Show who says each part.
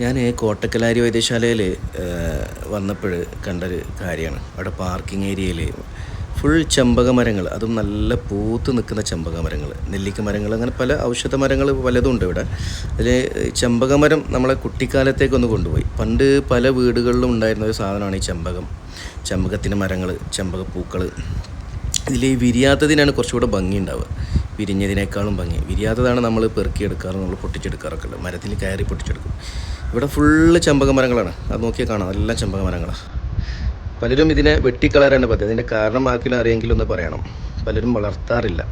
Speaker 1: ഞാൻ കോട്ടക്കലാരി വൈദ്യശാലയിൽ വന്നപ്പോൾ കണ്ടൊരു കാര്യമാണ്. അവിടെ പാർക്കിംഗ് ഏരിയയിൽ ഫുൾ ചെമ്പക മരങ്ങൾ അതും നല്ല പൂത്ത് നിൽക്കുന്ന ചെമ്പക മരങ്ങൾ നെല്ലിക്ക മരങ്ങൾ അങ്ങനെ പല ഔഷധ മരങ്ങൾ പലതും ഉണ്ട് ഇവിടെ. അതിൽ ചെമ്പക മരം നമ്മളെ കുട്ടിക്കാലത്തേക്കൊന്ന് കൊണ്ടുപോയി. പണ്ട് പല വീടുകളിലും ഉണ്ടായിരുന്ന ഒരു സാധനമാണ് ഈ ചെമ്പകം. ചെമ്പകത്തിന്റെ മരങ്ങൾ ചെമ്പക പൂക്കൾ ഇതിൽ വിരിയാത്തതിനാണ് കുറച്ചുകൂടെ ഭംഗി ഉണ്ടാവുക. വിരിഞ്ഞതിനേക്കാളും ഭംഗി. വിരിയാത്തതാണ് നമ്മൾ പെറുക്കിയെടുക്കാറ് നമ്മൾ പൊട്ടിച്ചെടുക്കാറൊക്കെ ഉള്ളത്. മരത്തിൽ കയറി പൊട്ടിച്ചെടുക്കും. ഇവിടെ ഫുള്ള് ചെമ്പക മരങ്ങളാണ്. അത് നോക്കിയാൽ കാണാം. എല്ലാം ചെമ്പക മരങ്ങളാണ് പലരും ഇതിനെ വെട്ടിക്കളയാറാണ് പദ്ധതി അതിന്റെ കാരണം ആർക്കും അറിയെങ്കിലും ഒന്ന് പറയണം. പലരും വളർത്താറില്ല.